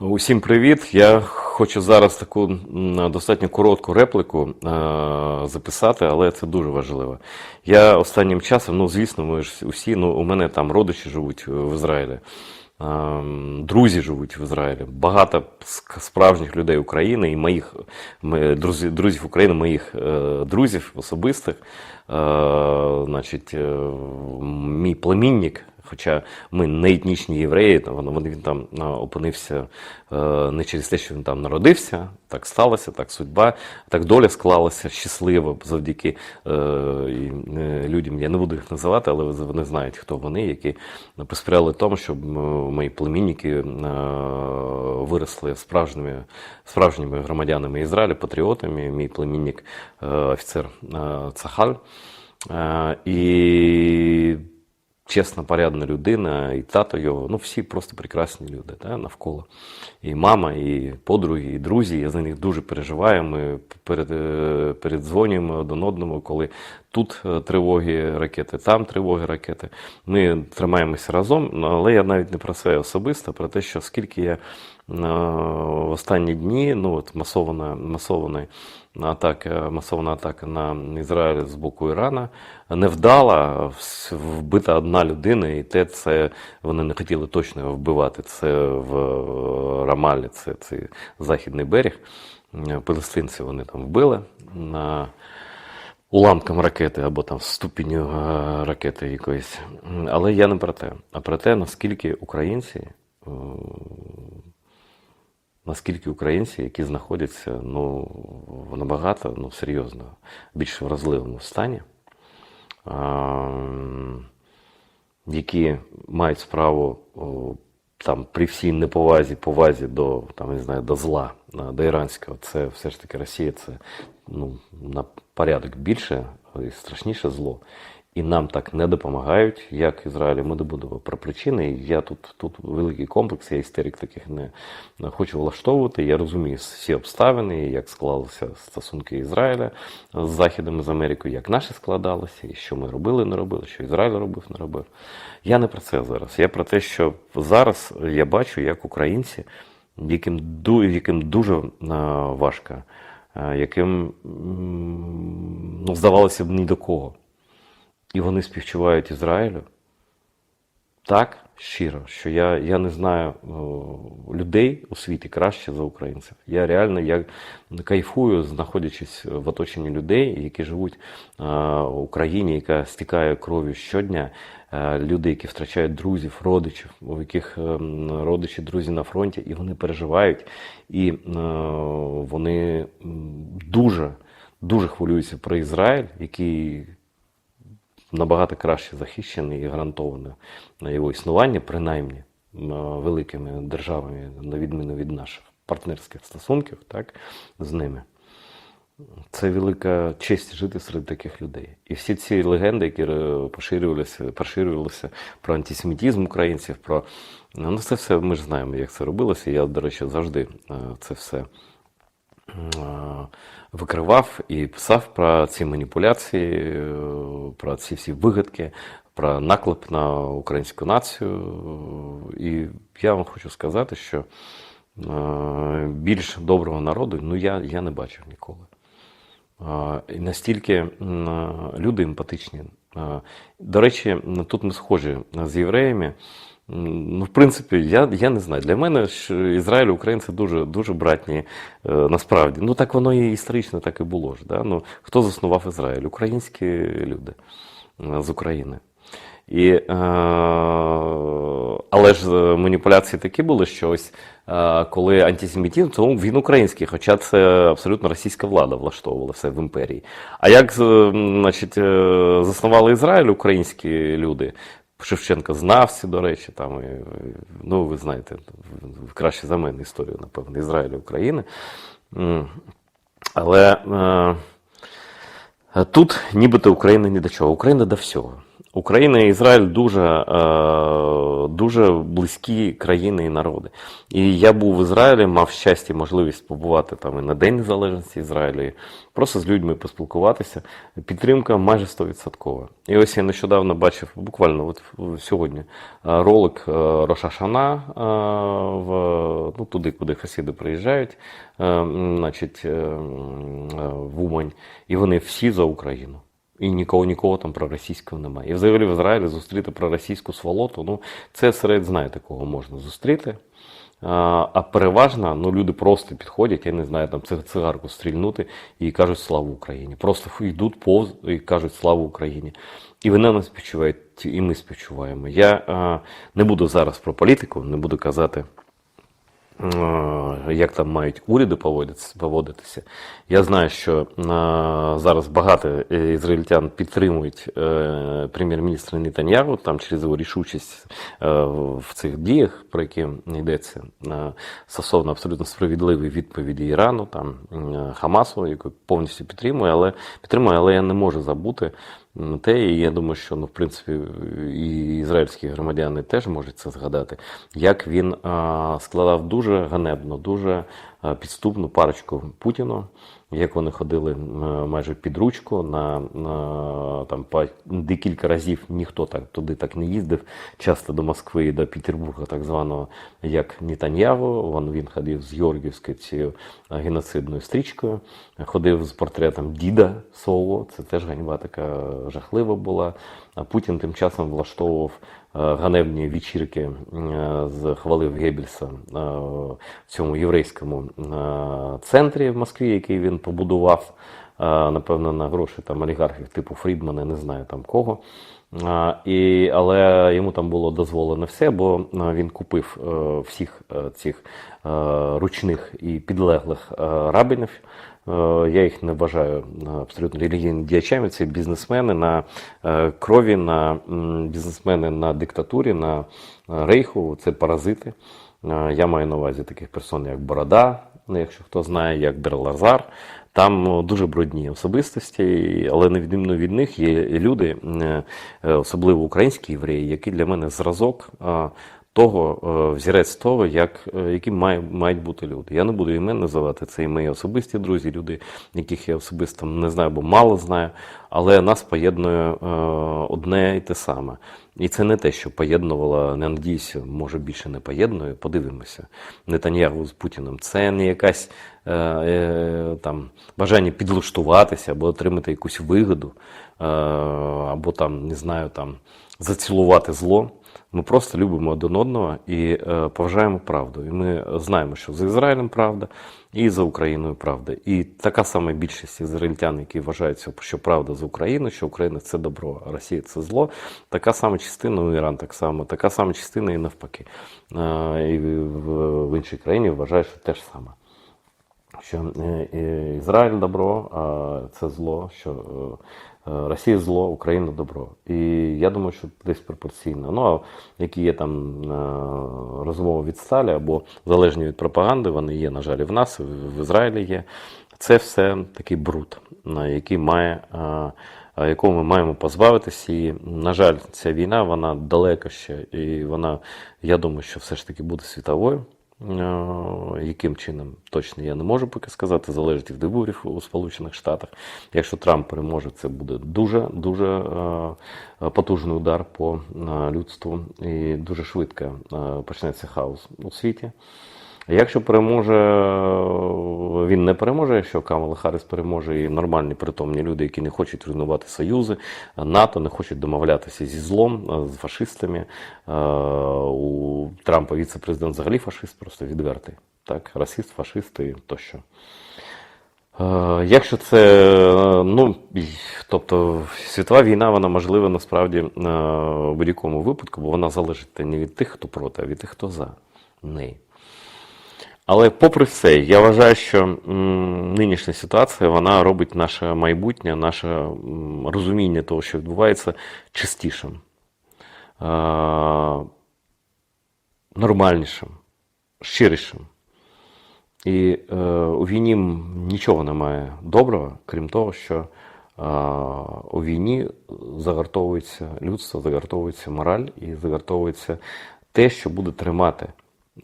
Усім привіт! Я хочу зараз таку достатньо коротку репліку е, записати, але це дуже важливо. Я останнім часом, ну звісно, ми ж усі, ну у мене там родичі живуть в Ізраїлі, е, друзі живуть в Ізраїлі. Багато справжніх людей України і моїх друзів, України, моїх е, друзів особистих. Е, значить, е, мій племінник. Хоча ми не етнічні євреї, воно- він там опинився е, не через те, що він там народився, так сталося, так судьба, так доля склалася щасливо завдяки е, е, людям. Я не буду їх називати, але вони знають, хто вони, які посприяли тому, щоб мої племінники е, виросли справжніми, справжніми громадянами Ізраїля, патріотами. Мій племінник офіцер Цахаль. І чесна, порядна людина, і тато його, ну всі просто прекрасні люди да, навколо. І мама, і подруги, і друзі. Я за них дуже переживаю. Ми перед, е, передзвонюємо один одному, коли тут е, тривоги ракети, там тривоги ракети. Ми тримаємося разом, але я навіть не про це особисто, про те, що скільки я е, в останні дні, ну от масована, масована атака, масована атака на Ізраїль з боку Ірана невдала, вс- вбита одна людина, і те це вони не хотіли точно вбивати. Це в Рамалі, це цей західний берег. Е, Палестинці вони там вбили на уламком ракети або там ступінню е, ракети якоїсь. Але я не про те, а про те, наскільки українці, е, наскільки українці, які знаходяться ну, набагато ну, серйозно, більш вразливому стані, які мають справу там, при всій неповазі, повазі до, там, не знаю, до зла, до іранського, це все ж таки Росія, це ну, на порядок більше і страшніше зло. І нам так не допомагають, як Ізраїлю. Ми не про причини. Я тут, тут великий комплекс, я істерик таких не хочу влаштовувати. Я розумію всі обставини, як склалися стосунки Ізраїля з Західом з Америкою, як наші складалися, і що ми робили, не робили, що Ізраїль робив, не робив. Я не про це зараз. Я про те, що зараз я бачу, як українці, яким, яким дуже а, важко, яким ну, здавалося б ні до кого. І вони співчувають Ізраїлю так щиро, що я, я не знаю о, людей у світі краще за українців. Я реально я кайфую, знаходячись в оточенні людей, які живуть а, в Україні, яка стікає кров'ю щодня. Е, Люди, які втрачають друзів, родичів, у яких родичі, друзі на фронті, і вони переживають, і е, вони дуже, дуже хвилюються про Ізраїль, який набагато краще захищений і гарантований на його існування, принаймні великими державами, на відміну від наших партнерських стосунків, так, з ними. Це велика честь жити серед таких людей. І всі ці легенди, які е, поширювалися, поширювалися про антисемітизм українців, про ну це все ми ж знаємо, як це робилося. Я, до речі, завжди е, це все е, викривав і писав про ці маніпуляції, е, про ці всі вигадки, про наклеп на українську націю. І я вам хочу сказати, що е, більш доброго народу ну, я, я не бачив ніколи. І настільки люди емпатичні. До речі, тут ми схожі з євреями. Ну, в принципі, я, я не знаю. Для мене ж Ізраїль і українці дуже, дуже братні е, насправді. Ну так воно і історично так і було ж. Да? Ну, хто заснував Ізраїль? Українські люди е, з України. І, е, але ж е, маніпуляції такі були, що ось е, коли антисемітизм, то він український, хоча це абсолютно російська влада влаштовувала все в імперії. А як значить, е, заснували Ізраїль українські люди? Шевченко знавці, до речі, там, і, ну, ви знаєте, краще за мене історію, напевно, Ізраїля України. Але е, тут нібито Україна ні до чого. Україна до всього. Україна і Ізраїль дуже, е, дуже близькі країни і народи. І я був в Ізраїлі, мав щастя можливість побувати там і на День Незалежності Ізраїлю, просто з людьми поспілкуватися. Підтримка майже 100%. І ось я нещодавно бачив, буквально от сьогодні, е, ролик е, Роша Шана е, в, ну, туди, куди хасіди приїжджають, значить, в Умань, і вони всі за Україну. І нікого нікого там проросійського немає. І взагалі в Ізраїлі зустріти проросійську сволоту, ну це серед знаєте, кого можна зустріти. А, переважно ну, люди просто підходять, я не знаю, там ци- цигарку стрільнути і кажуть слава Україні. Просто йдуть повз і кажуть слава Україні. І вони нас співчувають, і ми співчуваємо. Я а, не буду зараз про політику, не буду казати. Е, як там мають уряди поводитися. Я знаю, що е, зараз багато е, ізраїльтян підтримують прем'єр-міністра Нетаньягу там через його рішучість в цих діях, про які йдеться, стосовно абсолютно справедливої відповіді Ірану, там Хамасу, яку повністю підтримує, але підтримує, але я не можу забути те, і я думаю, що ну, в принципі і ізраїльські громадяни теж можуть це згадати, як він а, складав дуже ганебно, дуже підступну парочку Путіну, як вони ходили майже під ручку на, на там по декілька разів ніхто так туди так не їздив, часто до Москви і до Петербурга, так званого, як Нетаньягу. Він, ходив з Георгівською цією геноцидною стрічкою, ходив з портретом діда свого. Це теж ганьба така жахлива була. А Путін тим часом влаштовував е, ганебні вечірки е, хвалив Геббельса е, в цьому єврейському е, центрі в Москві, який він побудував, е, напевно, на гроші там олігархів типу Фрідмана, не знаю там кого. І, але йому там було дозволено все, бо е, він купив е, всіх е, цих е, ручних і підлеглих е, рабинів. Е, Я їх не вважаю е, абсолютно релігійними діячами. Це бізнесмени на е, крові, на бізнесмени на диктатурі, на е, рейху. Це паразити. Е, Я маю на увазі таких персон, як Борода, ну, якщо хто знає, як Берлазар. Там дуже брудні особистості, але на відміну від них є люди, е, е, особливо українські євреї, які для мене зразок е, того, е, взірець того, як, е, має, мають бути люди. Я не буду імен називати, це і мої особисті друзі, люди, яких я особисто не знаю, бо мало знаю, але нас поєднує е, одне і те саме. І це не те, що поєднувало, не надіюся, може більше не поєднує. Подивимося. Нетаньягу з Путіним. Це не якась е, е, там бажання підлаштуватися або отримати якусь вигоду, е, або там, не знаю, там зацілувати зло. Ми просто любимо один одного і е, поважаємо правду. І ми знаємо, що за Ізраїлем правда, і за Україною правда. І така сама більшість ізраїльтян, які вважають, що правда за Україну, що Україна це добро, а Росія це зло. Така сама частина, ну Іран так само, така сама частина і навпаки. Е, і в, іншій країні вважають, що те ж саме. Що е, Ізраїль добро, а це зло, що Росія зло, Україна добро. І я думаю, що десь пропорційно. Ну, а які є там е, розмови від сталі або залежні від пропаганди, вони є, на жаль, в нас, в Ізраїлі є. Це все такий бруд, який має. е, е, Якого ми маємо позбавитися, і на жаль, ця війна вона далека ще, і вона, я думаю, що все ж таки буде світовою. Е, Яким чином точно я не можу поки сказати, залежить від виборів у Сполучених Штатах. Якщо Трамп переможе, це буде дуже дуже е, потужний удар по е, людству і дуже швидко почнеться хаос у світі. Якщо переможе, він не переможе, якщо Камала Харріс переможе, і нормальні притомні люди, які не хочуть руйнувати союзи, НАТО, не хочуть домовлятися зі злом, з фашистами. У Трампа віце-президент взагалі фашист, просто відвертий. Так, расист, фашист і тощо. Е, Якщо це, е, ну, тобто світова війна, вона можлива насправді е, в будь-якому випадку, бо вона залежить не від тих, хто проти, а від тих, хто за неї. Але попри все, я вважаю, що м, нинішня ситуація вона робить наше майбутнє, наше м, розуміння того, що відбувається, чистішим, е, нормальнішим, щирішим. І е, у війні нічого немає доброго, крім того, що е, у війні загартовується людство, загартовується мораль і загартовується те, що буде тримати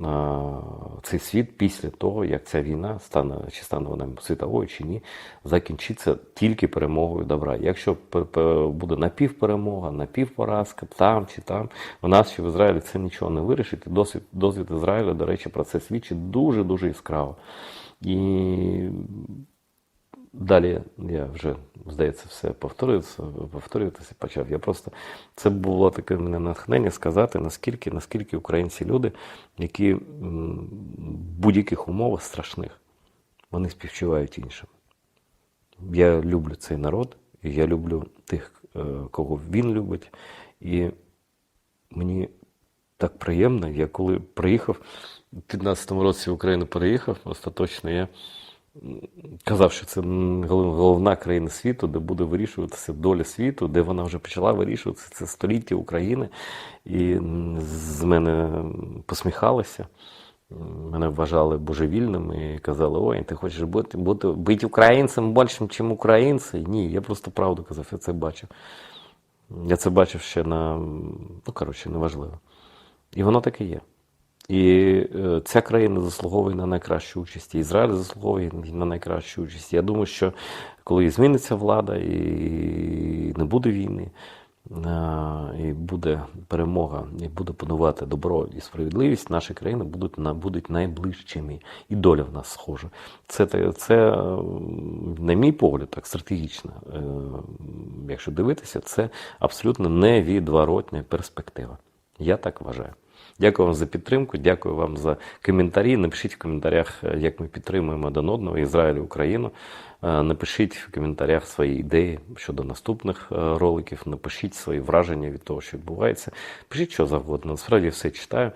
а, цей світ після того, як ця війна стане, чи стане вона світовою, чи ні, закінчиться тільки перемогою добра. Якщо буде напівперемога, напівпоразка, там чи там, у нас ще в Ізраїлі це нічого не вирішить. Досвід, досвід Ізраїля, до речі, про це свідчить дуже-дуже яскраво. І Далі я вже, здається, все повторюється, повторюватися почав. Я просто це було таке мене натхнення сказати, наскільки, наскільки українці люди, які в будь-яких умовах страшних, вони співчувають іншим. Я люблю цей народ, і я люблю тих, е, кого він любить. І мені так приємно. Я коли приїхав, у 15-му році в Україну переїхав, остаточно я казав, що це головна країна світу, де буде вирішуватися доля світу, де вона вже почала вирішуватися. Це століття України. І з мене посміхалися. Мене вважали божевільним і казали, ой, ти хочеш бути, бути, бути українцем більшим, ніж українці? Ні, я просто правду казав, я це бачив. Я це бачив ще на. Ну, коротше, неважливо. І воно таке є. І е, ця країна заслуговує на найкращу участь. Ізраїль заслуговує на найкращу участь. Я думаю, що коли зміниться влада і не буде війни, і буде перемога, і буде панувати добро і справедливість, наші країни будуть, будуть найближчими. І доля в нас схожа. Це, це е, на мій погляд, так стратегічно. Е, Якщо дивитися, це абсолютно невідворотня перспектива. Я так вважаю. Дякую вам за підтримку, дякую вам за коментарі. Напишіть в коментарях, е, як ми підтримуємо один одного Ізраїль Україну. Е, Напишіть в коментарях свої ідеї щодо наступних е, роликів. Напишіть свої враження від того, що відбувається. Пишіть що завгодно. Насправді все читаю.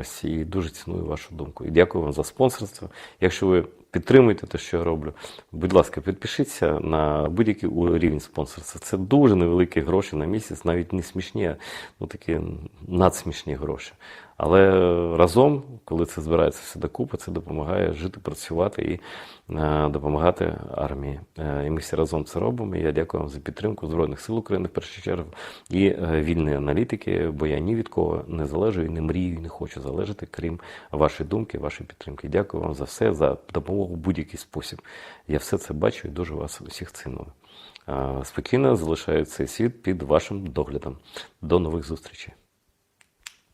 Ось і дуже ціную вашу думку. І дякую вам за спонсорство. Якщо ви підтримуєте те, що я роблю, будь ласка, підпишіться на будь-який рівень спонсорства. Це дуже невеликі гроші на місяць, навіть не смішні, а ну такі надсмішні гроші. Але разом, коли це збирається все докупи, це допомагає жити, працювати і е, допомагати армії. Е, і ми всі разом це робимо. І я дякую вам за підтримку Збройних сил України в першу чергу і е, вільної аналітики, бо я ні від кого не залежу і не мрію, і не хочу залежати, крім вашої думки, вашої підтримки. Дякую вам за все, за допомогу в будь-який спосіб. Я все це бачу і дуже вас усіх ціную. Спокійно залишаю цей світ під вашим доглядом. До нових зустрічей.